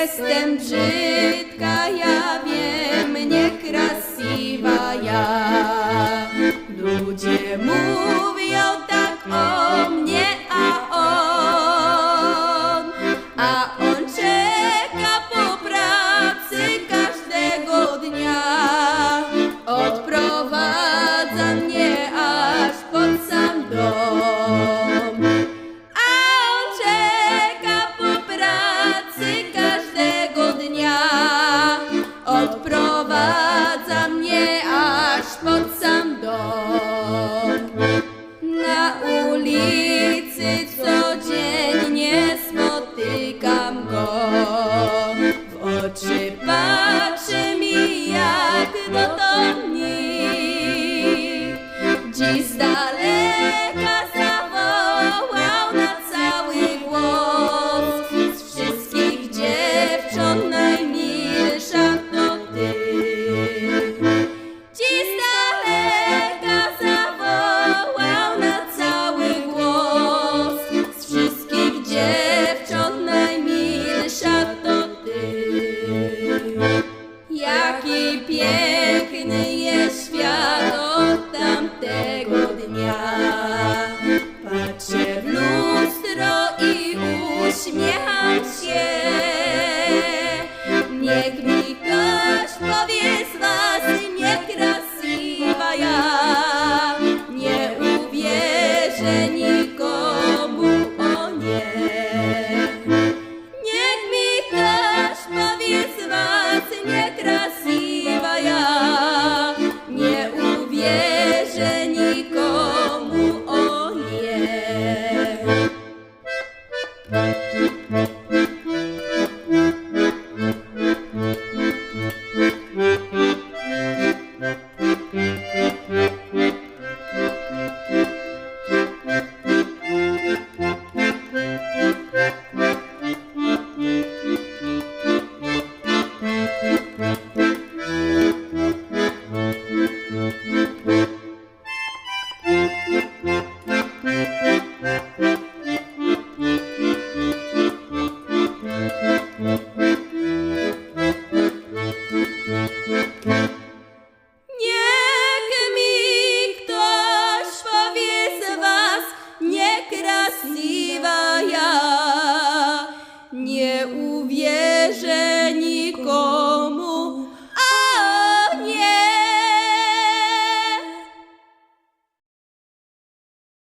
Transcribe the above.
jestem brzydki. dia que doutor uśmiecham się. Niech mi ktoś powie z.